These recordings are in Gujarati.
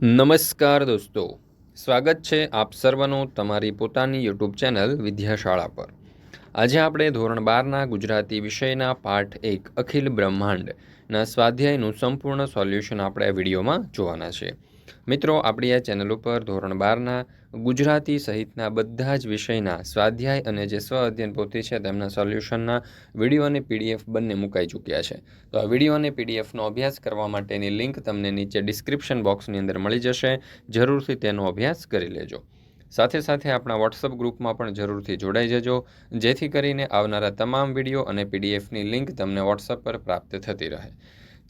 નમસ્કાર દોસ્તો. સ્વાગત છે આપ સર્વનું તમારી પોતાની યુટ્યુબ ચેનલ વિદ્યાશાળા પર. આજે આપણે ધોરણ બારના ગુજરાતી વિષયના પાઠ એક અખિલ બ્રહ્માંડના સ્વાધ્યાયનું સંપૂર્ણ સોલ્યુશન આપણે આ વિડીયોમાં જોવાના છે. મિત્રો, આપણી આ ચેનલ ઉપર ધોરણ બારના, ગુજરાતી સહિતના બધા જ વિષયના સ્વાધ્યાય અને જે સ્વ અધ્યયન પોથી છે તેમના સોલ્યુશનના વીડિયો અને પીડીએફ બંને મુકાઈ ચૂક્યા છે. તો આ વીડિયો અને પીડીએફનો અભ્યાસ કરવા માટેની લિંક તમને નીચે ડિસ્ક્રિપ્શન બોક્સની અંદર મળી જશે. જરૂરથી તેનો અભ્યાસ કરી લેજો. સાથે સાથે આપણા વોટ્સઅપ ગ્રુપમાં પણ જરૂરથી જોડાઈ જજો, જેથી કરીને આવનારા તમામ વીડિયો અને પીડીએફની લિંક તમને વોટ્સઅપ પર પ્રાપ્ત થતી રહે.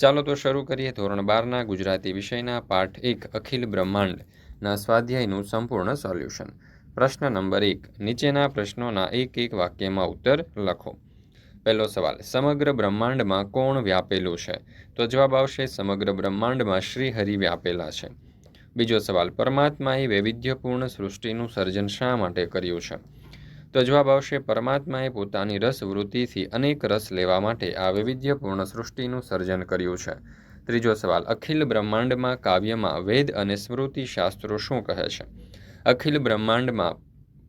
ચાલો તો શરૂ કરીએ ધોરણ બારના ગુજરાતી વિષયના પાઠ એક, અખિલ બ્રહ્માંડના સ્વાધ્યાયનું સંપૂર્ણ સોલ્યુશન. પ્રશ્ન નંબર એક, નીચેના પ્રશ્નોના એક એક વાક્યમાં ઉત્તર લખો. પહેલો સવાલ, સમગ્ર બ્રહ્માંડમાં કોણ વ્યાપેલું છે? તો જવાબ આવશે, સમગ્ર બ્રહ્માંડમાં શ્રી હરિ વ્યાપેલા છે. બીજો સવાલ, પરમાત્માએ વૈવિધ્યપૂર્ણ સૃષ્ટિનું સર્જન શા માટે કર્યું છે? તો જવાબ આવશે, પરમાત્માએ પોતાની રસ વૃત્તિથી અનેક રસ લેવા માટે આ વૈવિધ્યપૂર્ણ સૃષ્ટિનું સર્જન કર્યું છે. ત્રીજો સવાલ, અખિલ બ્રહ્માંડમાં કાવ્યમાં વેદ અને સ્મૃતિ શાસ્ત્રો શું કહે છે? અખિલ બ્રહ્માંડમાં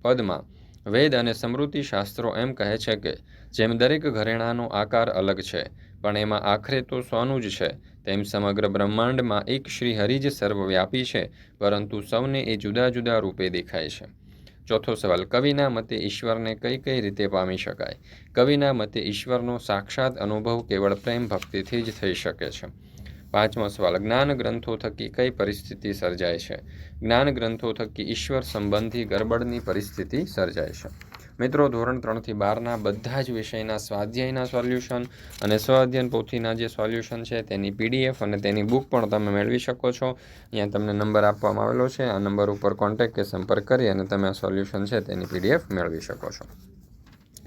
પદમાં વેદ અને સ્મૃતિ શાસ્ત્રો એમ કહે છે કે, જેમ દરેક ઘરેણાનો આકાર અલગ છે, પણ એમાં આખરે તો સોનું જ છે. તેમ સમગ્ર બ્રહ્માંડમાં એક શ્રી હરિ જ સર્વવ્યાપી છે, પરંતુ સૌને એ જુદા જુદા રૂપે દેખાય છે. ચોથો સવાલ, કવિના મતે ઈશ્વરને કઈ કઈ રીતે પામી શકાય? કવિના મતે ઈશ્વરનો સાક્ષાત અનુભવ કેવળ પ્રેમ ભક્તિથી જ થઈ શકે છે. પાંચમો સવાલ, જ્ઞાન ગ્રંથો થકી કઈ પરિસ્થિતિ સર્જાય છે? જ્ઞાન ગ્રંથો થકી ઈશ્વર સંબંધી ગરબડની પરિસ્થિતિ સર્જાય છે. મિત્રો, ધોરણ ત્રણથી બારના બધા જ વિષયના સ્વાધ્યાયના સોલ્યુશન અને સ્વાધ્યયન પોથીના જે સોલ્યુશન છે તેની પીડીએફ અને તેની બુક પણ તમે મેળવી શકો છો. અહીંયા તમને નંબર આપવામાં આવેલો છે. આ નંબર ઉપર કોન્ટેક્ટ કે સંપર્ક કરી અને તમે આ સોલ્યુશન છે તેની પીડીએફ મેળવી શકો છો.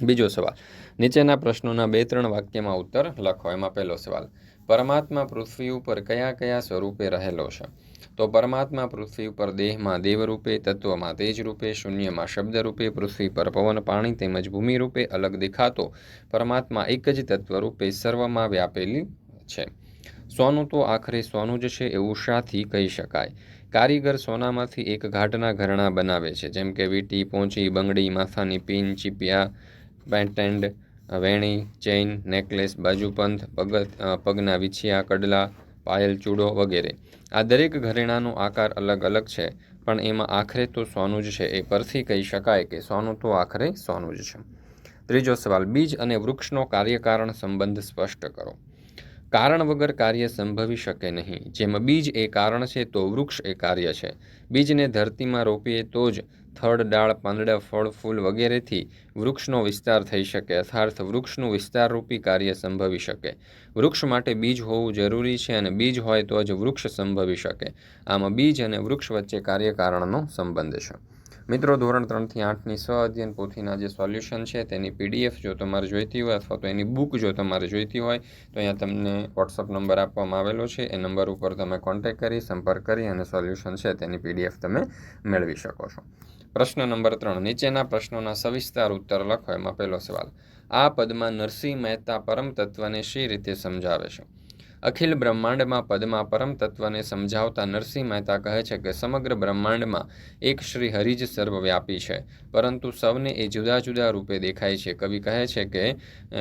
બીજો સવાલ. નીચેના પ્રશ્નોના બે ત્રણ વાક્યમાં ઉત્તર લખો. એમાં પહેલો સવાલ. પરમાત્મા પૃથ્વી ઉપર કયા કયા સ્વરૂપે રહેલો છે? તો પરમાત્મા પૃથ્વી ઉપર દેહમાં દેવ રૂપે તત્વમાં તેજ શૂન્યમાં શબ્દ રૂપે પૃથ્વી પર પવન, પાણી તેમજ ભૂમિ રૂપે અલગ દેખાતો પરમાત્મા એક જ તત્વ રૂપે સર્વમાં વ્યાપેલી છે. સોનું તો આખરે સોનું જ છે એવું શાથી કહી શકાય. કારીગર સોનામાંથી એક ઘાટના ઘરણા બનાવે છે, જેમ કે વીટી, પોંચી, બંગડી, માથાની પિન, ચીપિયા પેન્ટેન્ડ વેણી, ચેઇન, નેકલેસ, બાજુપંથ પગ પગના વિછિયા, કડલા, પાયલ, ચૂડો વગેરે. આ દરેક ઘરેણાનો આકાર અલગ અલગ છે, પણ એમાં આખરે તો સોનું જ છે. એ પરથી કહી શકાય કે સોનું તો આખરે સોનું જ છે. ત્રીજો સવાલ, બીજ અને વૃક્ષનો કાર્યકારણ સંબંધ સ્પષ્ટ કરો. કારણ વગર કાર્ય સંભવી શકે નહીં. જેમ બીજ એ કારણ છે, તો વૃક્ષ એ કાર્ય છે. બીજને ધરતીમાં રોપીએ તો જ થડ, ડાળ, પાંદડા, ફળ, ફૂલ વગેરેથી વૃક્ષનો વિસ્તાર થઈ શકે. અર્થાર્થ વૃક્ષનું વિસ્તારરૂપી કાર્ય સંભવી શકે. વૃક્ષ માટે બીજ હોવું જરૂરી છે અને બીજ હોય તો જ વૃક્ષ સંભવી શકે. આમાં બીજ અને વૃક્ષ વચ્ચે કાર્યકારણનો સંબંધ છે. મિત્રો, ધોરણ ત્રણથી આઠની સ્વ અધ્યયન પોથીના જે સોલ્યુશન છે, તેની પીડીએફ જો તમારે જોઈતી હોય અથવા તો એની બુક જો તમારે જોઈતી હોય, તો અહીંયા તમને વોટ્સઅપ નંબર આપવામાં આવેલો છે. એ નંબર ઉપર તમે કોન્ટેક કરી, સંપર્ક કરી અને સોલ્યુશન છે તેની પીડીએફ તમે મેળવી શકો છો. પ્રશ્ન નંબર ત્રણ, નીચેના પ્રશ્નોના સવિસ્તાર ઉત્તર લખો. એમાં પહેલો સવાલ, આ પદમાં નરસિંહ મહેતા પરમ તત્વને શી રીતે સમજાવે છે? અખિલ બ્રહ્માંડમાં પદમાં પરમ તત્વને સમજાવતા નરસિંહ મહેતા કહે છે કે સમગ્ર બ્રહ્માંડમાં એક શ્રી હરિ જ સર્વવ્યાપી છે, પરંતુ સૌને એ જુદા જુદા રૂપે દેખાય છે. કવિ કહે છે કે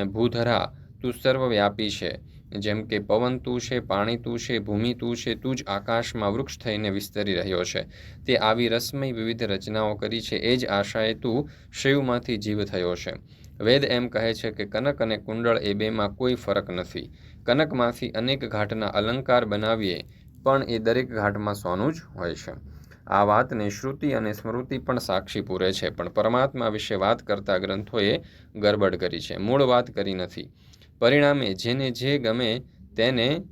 ભૂધરા, તું સર્વવ્યાપી છે. જેમ કે પવન તું છે, પાણી તું છે, ભૂમિ તું છે, તું જ આકાશમાં વૃક્ષ થઈને વિસ્તરી રહ્યો છે. તે આવી રસમય વિવિધ રચનાઓ કરી છે. એ જ આશાએ તું શિવમાંથી જીવ થયો છે. વેદ એમ કહે છે કે કનક અને કુંડળ એ બેમાં કોઈ ફરક નથી. કનકમાંથી અનેક ઘાટના અલંકાર બનાવીએ, પણ એ દરેક ઘાટમાં સોનું જ હોય છે. આ વાતને શ્રુતિ અને સ્મૃતિ પણ સાક્ષી પૂરે છે, પણ પરમાત્મા વિશે વાત કરતા ગ્રંથોએ ગરબડ કરી છે. મૂળ વાત કરી નથી. પરિણામે જેને જે ગમે તેને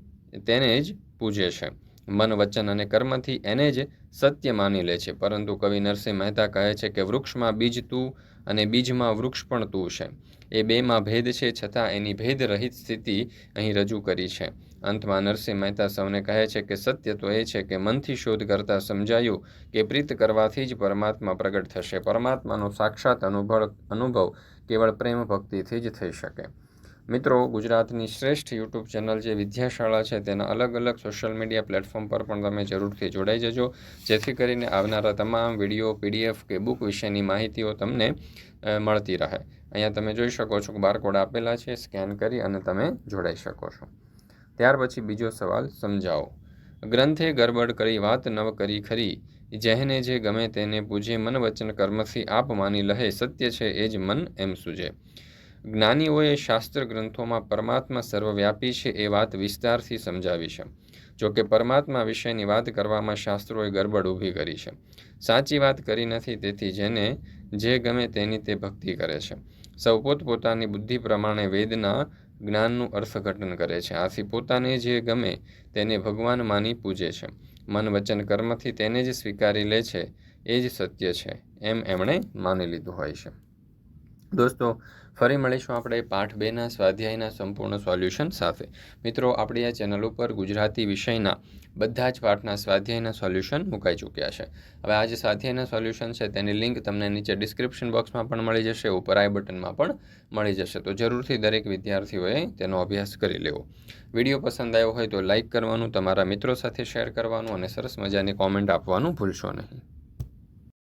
તેને જ પૂજે છે. મન, વચન અને કર્મથી એને જ સત્ય માની લે છે. પરંતુ કવિ નરસિંહ મહેતા કહે છે કે વૃક્ષમાં બીજ તું અને બીજમાં વૃક્ષ પણ તું છે. એ બેમાં ભેદ છે છતાં એની ભેદ રહિત સ્થિતિ અહીં રજૂ કરી છે. અંતમાં નરસિંહ મહેતા સૌને કહે છે કે સત્ય તો એ છે કે મનથી શોધ કરતાં સમજાયું કે પ્રીત કરવાથી જ પરમાત્મા પ્રગટ થશે. પરમાત્માનો સાક્ષાત અનુભવ અનુભવ કેવળ પ્રેમ ભક્તિથી જ થઈ શકે. મિત્રો, ગુજરાતની શ્રેષ્ઠ યુટ્યુબ ચેનલ જે વિદ્યાશાળા છે, તેના અલગ અલગ સોશિયલ મીડિયા પ્લેટફોર્મ પર પણ તમે જરૂરથી જોડાઈ જજો. જેથી કરીને આવનારા તમામ વીડિયો, પીડીએફ કે બુક વિશેની માહિતીઓ તમને મળતી રહે. અહીંયા તમે જોઈ શકો છો કે બારકોડ આપેલા છે, સ્કેન કરી અને તમે જોડાઈ શકો છો. ત્યાર પછી બીજો સવાલ, સમજાવો. ગ્રંથે ગરબડ કરી વાત નવ કરી ખરી. જેને જે ગમે તેને પૂજે મન વચન કર્મથી આપ માની લહે, સત્ય છે એ જ મન એમ સૂજે. જ્ઞાનીઓએ શાસ્ત્ર ગ્રંથોમાં પરમાત્મા સર્વવ્યાપી છે એ વાત વિસ્તારથી સમજાવી છે. જો કે પરમાત્મા વિશેની વાત કરવામાં શાસ્ત્રોએ ગરબડ ઊભી કરી છે. સાચી વાત કરી નથી તેથી જેને જે ગમે તેની તે ભક્તિ કરે છે. સૌ પોતપોતાની બુદ્ધિ પ્રમાણે વેદના જ્ઞાનનું અર્થઘટન કરે છે. આથી પોતાને જે ગમે તેને ભગવાન માની પૂજે છે. મન વચન કર્મથી તેને જ સ્વીકારી લે છે. એ જ સત્ય છે. એમ એમણે માની લીધું હોય છે. દોસ્તો, ફરી મળીશું આપણે પાઠ બેના સ્વાધ્યાયના સંપૂર્ણ સોલ્યુશન સાથે. મિત્રો, આપણી આ ચેનલ ઉપર ગુજરાતી વિષયના બધા જ પાઠના સ્વાધ્યાયના સોલ્યુશન મુકાઈ ચૂક્યા છે. હવે આ જે સ્વાધ્યાયના સોલ્યુશન છે, તેની લિંક તમને નીચે ડિસ્ક્રિપ્શન બોક્સમાં પણ મળી જશે, ઉપર આઈ બટનમાં પણ મળી જશે. તો જરૂરથી દરેક વિદ્યાર્થીઓએ તેનો અભ્યાસ કરી લેવો. વીડિયો પસંદ આવ્યો હોય તો લાઇક કરવાનું, તમારા મિત્રો સાથે શેર કરવાનું અને સરસ મજાની કોમેન્ટ આપવાનું ભૂલશો નહીં.